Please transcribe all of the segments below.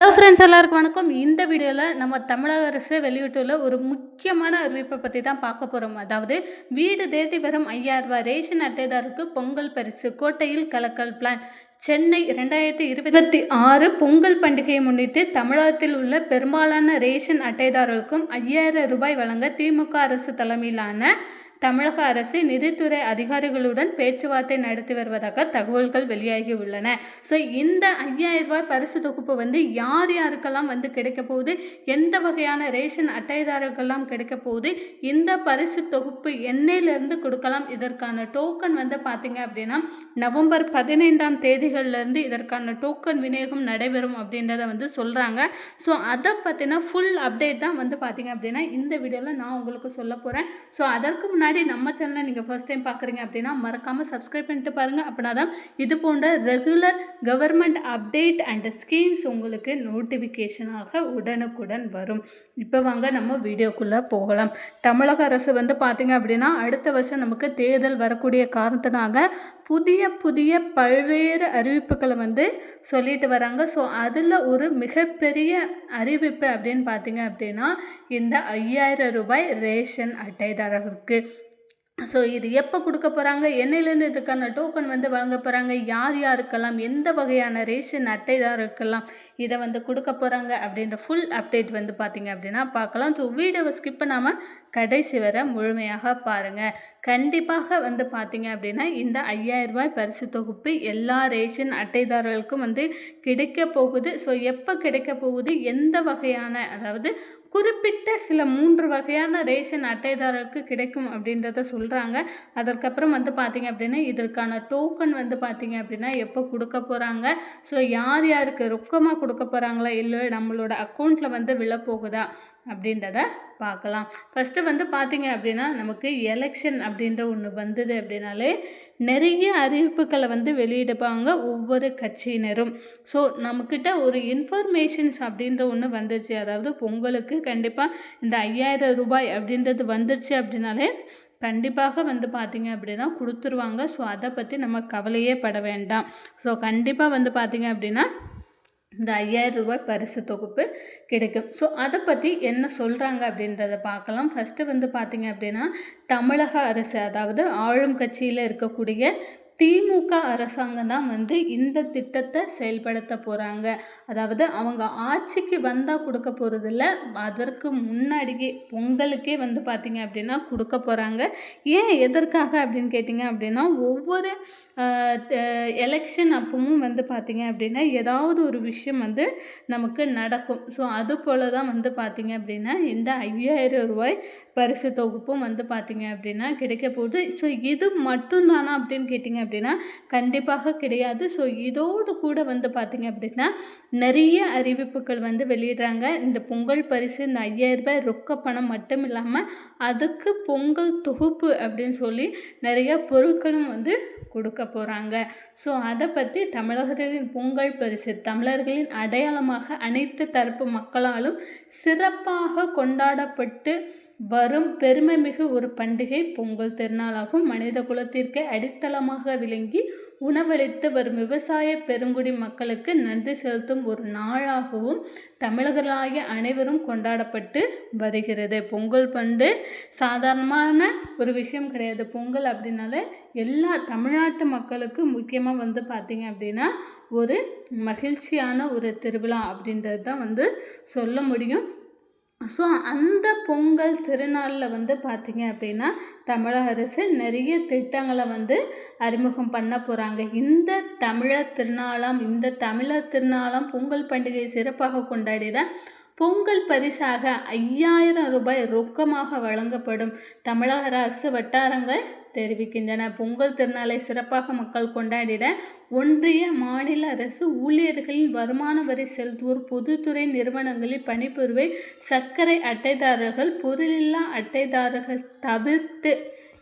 Hello friends எல்லாருக்கும் வணக்கம். இந்த வீடியோவில் நம்ம தமிழக அரசு வெளியிட்டுள்ள ஒரு முக்கியமான அறிவிப்பை பற்றி தான் பார்க்க போகிறோம் அதாவது வீடு தேடி வரும் ஐயாயிரம் ரேஷன் அட்டைதாருக்கு பொங்கல் பரிசு கோட்டையில் கலக்கல் பிளான் சென்னை ரெண்டாயிரத்தி இருபத்தி ஆறு பொங்கல் பண்டிகையை முன்னிட்டு தமிழகத்தில் உள்ள பெரும்பாலான ரேஷன் அட்டைதாரர்களுக்கும் ஐயாயிரம் ரூபாய் வழங்க திமுக அரசு தலைமையிலான தமிழக அரசு நிதித்துறை அதிகாரிகளுடன் பேச்சுவார்த்தை நடத்தி வருவதாக தகவல்கள் வெளியாகி உள்ளன. ஸோ இந்த ஐயாயிரம் ரூபாய் பரிசு தொகுப்பு வந்து யார் யாருக்கெல்லாம் வந்து கிடைக்க போகுது? எந்த வகையான ரேஷன் அட்டைதாரர்கள்லாம் கிடைக்க போகுது? இந்த பரிசு தொகுப்பு எண்ணெயிலேருந்து கொடுக்கலாம். இதற்கான டோக்கன் வந்து பார்த்தீங்க அப்படின்னா நவம்பர் பதினைந்தாம் தேதிகள்லேருந்து இதற்கான டோக்கன் விநியோகம் நடைபெறும் அப்படின்றத வந்து சொல்கிறாங்க ஸோ அதை பற்றின ஃபுல் அப்டேட் தான் வந்து பார்த்தீங்க அப்படின்னா இந்த வீடியோவில் நான் உங்களுக்கு சொல்ல போகிறேன் ஸோ அதற்கு முன்னாடி முன்னாடி நம்ம சேனலை நீங்கள் ஃபர்ஸ்ட் டைம் பார்க்குறீங்க அப்படின்னா மறக்காமல் சப்ஸ்கிரைப் பண்ணிட்டு பாருங்கள் அப்படின்னா தான் இது போன்ற regular government update and schemes உங்களுக்கு நோட்டிஃபிகேஷனாக உடனுக்குடன் வரும். இப்போ வாங்க நம்ம வீடியோக்குள்ளே போகலாம். தமிழக அரசு வந்து பார்த்திங்க அப்படின்னா அடுத்த வருஷம் நமக்கு தேர்தல் வரக்கூடிய காரணத்தினாக புதிய புதிய பல்வேறு அறிவிப்புகளை வந்து சொல்லிட்டு வராங்க. ஸோ அதில் ஒரு மிகப்பெரிய அறிவிப்பு அப்படின்னு பார்த்தீங்க அப்படின்னா இந்த ஐயாயிரம் ரூபாய் ரேஷன் அட்டைதாரர்களுக்கு ஸோ இது எப்போ கொடுக்க போகிறாங்க என்னையிலேருந்து இதுக்கான டோக்கன் வந்து வழங்க போகிறாங்க யார் யாருக்கெல்லாம்? எந்த வகையான ரேஷன் அட்டைதாருக்கெல்லாம் இதை வந்து கொடுக்க போகிறாங்க அப்படின்ற ஃபுல் அப்டேட் வந்து பார்த்திங்க அப்படின்னா பார்க்கலாம். ஸோ வீடியோவை ஸ்கிப் பண்ணாமல் கடைசி வர முழுமையாக பாருங்கள் கண்டிப்பாக வந்து பார்த்திங்க அப்படின்னா இந்த ஐயாயிரம் ரூபாய் பரிசு தொகுப்பு எல்லா ரேஷன் அட்டைதாரர்களுக்கும் வந்து கிடைக்க போகுது. ஸோ எப்போ கிடைக்க போகுது? எந்த வகையான அதாவது குறிப்பிட்ட சில மூன்று வகையான ரேஷன் அட்டைதாரர்களுக்கு கிடைக்கும் அப்படின்றத சொல்கிறாங்க அதற்கப்புறம் வந்து பார்த்திங்க அப்படின்னா இதற்கான டோக்கன் வந்து பார்த்திங்க அப்படின்னா எப்போ கொடுக்க போகிறாங்க ஸோ யார் யாருக்கு ரொக்கமாக கொடுக்க போகிறாங்களா இல்லை நம்மளோட அக்கௌண்ட்டில் வந்து விழப்போகுதா அப்படின்றத பார்க்கலாம். ஃபஸ்ட்டு வந்து பார்த்திங்க அப்படின்னா நமக்கு எலெக்ஷன் அப்படின்ற ஒன்று வந்தது அப்படின்னாலே நிறைய அறிவிப்புகளை வந்து வெளியிடுப்பாங்க ஒவ்வொரு கட்சியினரும். ஸோ நம்மக்கிட்ட ஒரு இன்ஃபர்மேஷன்ஸ் அப்படின்ற ஒன்று வந்துச்சு. அதாவது பொங்கலுக்கு கண்டிப்பாக இந்த ஐயாயிரம் ரூபாய் அப்படின்றது வந்துருச்சு அப்படின்னாலே கண்டிப்பாக வந்து பார்த்திங்க அப்படின்னா கொடுத்துருவாங்க. ஸோ அதை பற்றி நம்ம கவலையே பட வேண்டாம். ஸோ கண்டிப்பாக வந்து பார்த்திங்க அப்படின்னா இந்த ஐயாயிரம் ரூபாய் பரிசு தொகுப்பு கிடைக்கும். ஸோ அதை பற்றி என்ன சொல்கிறாங்க அப்படின்றத பார்க்கலாம். ஃபஸ்ட்டு வந்து பார்த்திங்க அப்படின்னா தமிழக அரசு அதாவது ஆளும் கட்சியில் இருக்கக்கூடிய திமுக அரசாங்கம் தான் வந்து இந்த திட்டத்தை செயல்படுத்த போகிறாங்க அதாவது அவங்க ஆட்சிக்கு வந்தால் கொடுக்க போகிறதில்ல அதற்கு முன்னாடியே பொங்கலுக்கே வந்து பார்த்திங்க அப்படின்னா கொடுக்க போகிறாங்க ஏன் எதற்காக அப்படின்னு கேட்டிங்க அப்படின்னா ஒவ்வொரு எலெக்ஷன் அப்பவும் வந்து பார்த்திங்க அப்படின்னா ஏதாவது ஒரு விஷயம் வந்து நமக்கு நடக்கும். ஸோ அது போல் தான் வந்து பார்த்திங்க அப்படின்னா இந்த ஐயாயிரம் ரூபாய் பரிசு தொகுப்பும் வந்து பார்த்திங்க அப்படின்னா கிடைக்க போகுது. ஸோ இது மட்டும்தானா அப்படின்னு கேட்டிங்க அப்படின்னா கண்டிப்பாக கிடையாது. ஸோ இதோடு கூட வந்து பார்த்திங்க அப்படின்னா நிறைய அறிவிப்புகள் வந்து வெளியிடுறாங்க. இந்த பொங்கல் பரிசு இந்த ஐயாயிரம் ரூபாய் ரொக்க பணம் மட்டும் இல்லாமல் அதுக்கு பொங்கல் தொகுப்பு அப்படின்னு சொல்லி நிறைய பொருட்களும் வந்து கொடுக்க போகிறாங்க ஸோ அதை பற்றி தமிழகத்தின் பொங்கல் பரிசு தமிழர்களின் அடையாளமாக அனைத்து தரப்பு மக்களாலும் சிறப்பாக கொண்டாடப்பட்டு வரும் பெருமைமிகு ஒரு பண்டிகை பொங்கல் திருநாளாகும். மனித குலத்திற்கு அடித்தளமாக விளங்கி உணவளித்து வரும் விவசாய பெருங்குடி மக்களுக்கு நன்றி செலுத்தும் ஒரு நாளாகவும் தமிழர்களாகிய அனைவரும் கொண்டாடப்பட்டு வருகிறது. பொங்கல் பண்டு சாதாரணமான ஒரு விஷயம் கிடையாது. பொங்கல் அப்படின்னாலே எல்லா தமிழ்நாட்டு மக்களுக்கு முக்கியமாக வந்து பார்த்திங்க அப்படின்னா ஒரு மகிழ்ச்சியான ஒரு திருவிழா அப்படின்றது தான் வந்து சொல்ல முடியும். ஸோ அந்த பொங்கல் திருநாளில் வந்து பார்த்திங்க அப்படின்னா தமிழக அரசு நிறைய திட்டங்களை வந்து அறிமுகம் பண்ண போகிறாங்க இந்த தமிழர் திருநாளாம் இந்த தமிழர் திருநாளாம் பொங்கல் பண்டிகையை சிறப்பாக கொண்டாடிட பொங்கல் பரிசாக ஐயாயிரம் ரூபாய் ரொக்கமாக வழங்கப்படும் தமிழக அரசு வட்டாரங்கள் தெரிவிக்கின்றன. பொங்கல் திருநாளை சிறப்பாக மக்கள் கொண்டாடிட ஒன்றிய மாநில அரசு ஊழியர்களின் வருமான வரி செலுத்துவோர் பொதுத்துறை நிறுவனங்களில் பணிபுரிவை சர்க்கரை அட்டைதாரர்கள் பொருளில்லா அட்டைதாரர்கள் தவிர்த்து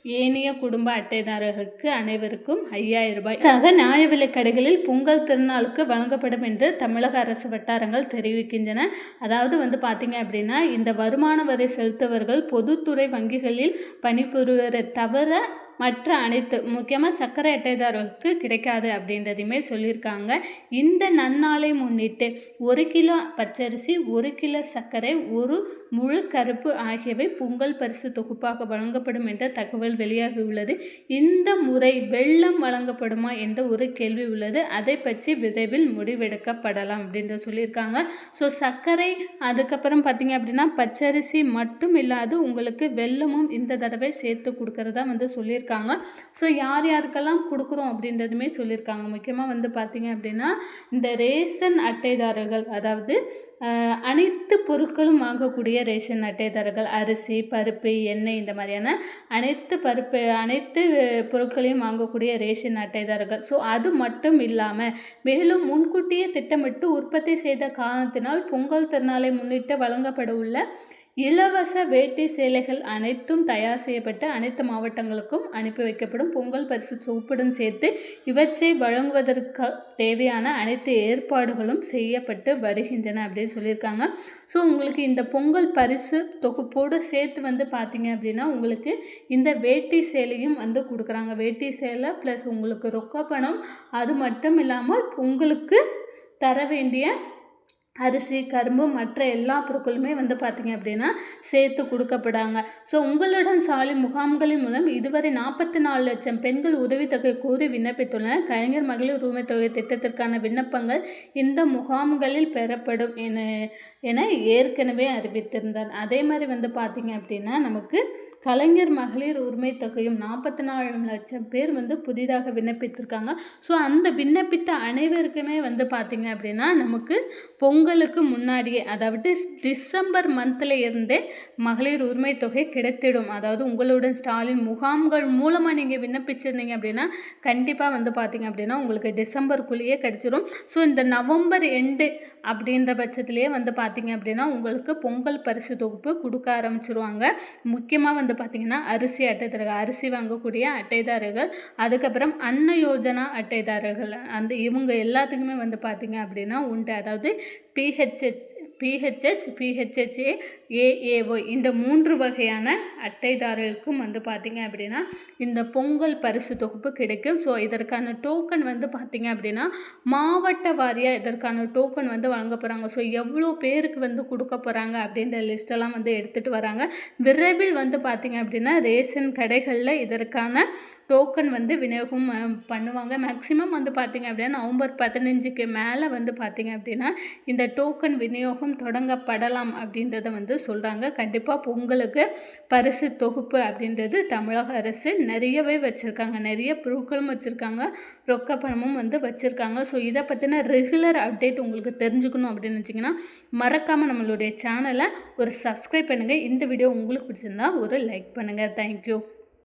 ஏனைய குடும்ப அட்டைதாரர்களுக்கு அனைவருக்கும் ஐயாயிரம் ரூபாய். சக நியாய விலை கடைகளில் பொங்கல் திருநாளுக்கு வழங்கப்படும் என்று தமிழக அரசு வட்டாரங்கள் தெரிவிக்கின்றன. அதாவது வந்து பார்த்தீங்க அப்படின்னா இந்த வருமான வரி செலுத்துவர்கள் பொதுத்துறை வங்கிகளில் பணிபுரிவரை தவிர மற்ற அனைத்து முக்கியமாக சர்க்கரை அட்டைதாரர்களுக்கு கிடைக்காது அப்படின்றதையுமே சொல்லியிருக்காங்க. இந்த நன்னாளை முன்னிட்டு ஒரு கிலோ பச்சரிசி ஒரு கிலோ சர்க்கரை ஒரு முழு கருப்பு ஆகியவை பொங்கல் பரிசு தொகுப்பாக வழங்கப்படும் என்ற தகவல் வெளியாகியுள்ளது இந்த முறை வெள்ளம் வழங்கப்படுமா என்ற ஒரு கேள்வி உள்ளது. அதை பற்றி விரைவில் முடிவெடுக்கப்படலாம் அப்படின்ற சொல்லியிருக்காங்க. ஸோ சர்க்கரை அதுக்கப்புறம் பார்த்தீங்க அப்படின்னா பச்சரிசி மட்டும் இல்லாது உங்களுக்கு வெள்ளமும் இந்த தடவை சேர்த்து கொடுக்கறதா வந்து சொல்லியிருக்காங்க. ஸோ யார் யாருக்கெல்லாம் கொடுக்குறோம் அப்படின்றதுமே சொல்லியிருக்காங்க. முக்கியமாக வந்து பார்த்தீங்க அப்படின்னா இந்த ரேஷன் அட்டைதாரர்கள் அதாவது அனைத்து பொருட்களும் வாங்கக்கூடிய ரேஷன் அட்டைதாரர்கள் அரிசி பருப்பு எண்ணெய் இந்த மாதிரியான அனைத்து பருப்பு அனைத்து பொருட்களையும் வாங்கக்கூடிய ரேஷன் அட்டைதாரர்கள். ஸோ அது மட்டும் இல்லாமல் மேலும் முன்கூட்டியே திட்டமிட்டு உற்பத்தி செய்த காரணத்தினால் பொங்கல் திருநாளை முன்னிட்டு வழங்கப்பட உள்ள இலவச வேட்டி சேலைகள் அனைத்தும் தயார் செய்யப்பட்டு அனைத்து மாவட்டங்களுக்கும் அனுப்பி வைக்கப்படும் பொங்கல் பரிசு தொகுப்புடன் சேர்த்து இவற்றை வழங்குவதற்கு தேவையான அனைத்து ஏற்பாடுகளும் செய்யப்பட்டு வருகின்றன அப்படின்னு சொல்லியிருக்காங்க. ஸோ உங்களுக்கு இந்த பொங்கல் பரிசு தொகுப்போடு சேர்த்து வந்து பார்த்தீங்க அப்படின்னா உங்களுக்கு இந்த வேட்டி சேலையும் வந்து கொடுக்குறாங்க. வேட்டி சேலை ப்ளஸ் உங்களுக்கு ரொக்க பணம் அது மட்டும் இல்லாமல் உங்களுக்கு தர வேண்டிய அரிசி கரும்பு மற்ற எல்லா பொருட்களுமே வந்து பார்த்திங்க அப்படின்னா சேர்த்து கொடுக்கப்படாங்க. ஸோ உங்களுடன் சாலை முகாம்களின் மூலம் இதுவரை நாற்பத்தி நாலு லட்சம் பெண்கள் உதவித்தொகை கூறி விண்ணப்பித்துள்ளனர். கலைஞர் மகளிர் உரிமை தொகை திட்டத்திற்கான விண்ணப்பங்கள் இந்த முகாம்களில் பெறப்படும் என என ஏற்கனவே அறிவித்திருந்தார். அதே மாதிரி வந்து பார்த்திங்க அப்படின்னா நமக்கு கலைஞர் மகளிர் உரிமை தொகையும் நாற்பத்தி நாலு லட்சம் பேர் வந்து புதிதாக விண்ணப்பித்திருக்காங்க. ஸோ அந்த விண்ணப்பித்த அனைவருக்குமே வந்து பார்த்திங்க அப்படின்னா நமக்கு பொங்கலுக்கு முன்னாடியே அதாவது டிசம்பர் மந்தில் இருந்தே மகளிர் உரிமை தொகை கிடைத்திடும். அதாவது உங்களுடன் ஸ்டாலின் முகாம்கள் மூலமாக நீங்கள் விண்ணப்பிச்சிருந்தீங்க அப்படின்னா கண்டிப்பாக வந்து பார்த்தீங்க அப்படின்னா உங்களுக்கு டிசம்பருக்குள்ளேயே கிடைச்சிரும். ஸோ இந்த நவம்பர் எண்டு அப்படின்ற பட்சத்திலேயே வந்து பார்த்தீங்க அப்படின்னா உங்களுக்கு பொங்கல் பரிசு தொகுப்பு கொடுக்க ஆரம்பிச்சிருவாங்க. முக்கியமாக வந்து பார்த்தீங்கன்னா அரிசி அட்டைதாரர்கள் அரிசி வாங்கக்கூடிய அட்டைதாரர்கள் அதுக்கப்புறம் அன்ன யோஜனா அட்டைதாரர்கள் அந்த இவங்க எல்லாத்துக்குமே வந்து பார்த்தீங்க அப்படின்னா உண்டு. அதாவது पीहेच पीहेच पीहेचचे ஏஏஒய் இந்த மூன்று வகையான அட்டைதாரர்களுக்கும் வந்து பார்த்தீங்க அப்படின்னா இந்த பொங்கல் பரிசு தொகுப்பு கிடைக்கும். ஸோ இதற்கான டோக்கன் வந்து பார்த்தீங்க அப்படின்னா மாவட்ட வாரியாக இதற்கான டோக்கன் வந்து வழங்க போகிறாங்க ஸோ எவ்வளோ பேருக்கு வந்து கொடுக்க போகிறாங்க அப்படின்ற லிஸ்டெல்லாம் வந்து எடுத்துகிட்டு வராங்க. விரைவில் வந்து பார்த்தீங்க அப்படின்னா ரேஷன் கடைகளில் இதற்கான டோக்கன் வந்து விநியோகம் பண்ணுவாங்க. மேக்ஸிமம் வந்து பார்த்தீங்க அப்படின்னா நவம்பர் பதினஞ்சுக்கு மேலே வந்து பார்த்தீங்க அப்படின்னா இந்த டோக்கன் விநியோகம் தொடங்கப்படலாம் அப்படின்றத வந்து சொல்கிறாங்க கண்டிப்பாக பொங்கலுக்கு பரிசு தொகுப்பு அப்படின்றது தமிழக அரசு நிறையவே வச்சுருக்காங்க. நிறைய பொருட்களும் வச்சுருக்காங்க. ரொக்க பணமும் வந்து வச்சுருக்காங்க. ஸோ இதை பற்றின ரெகுலர் அப்டேட் உங்களுக்கு தெரிஞ்சுக்கணும் அப்படின்னு வச்சிங்கன்னா மறக்காமல் நம்மளுடைய சேனலை ஒரு சப்ஸ்கிரைப் பண்ணுங்கள் இந்த வீடியோ உங்களுக்கு பிடிச்சிருந்தா ஒரு லைக் பண்ணுங்கள் தேங்க்யூ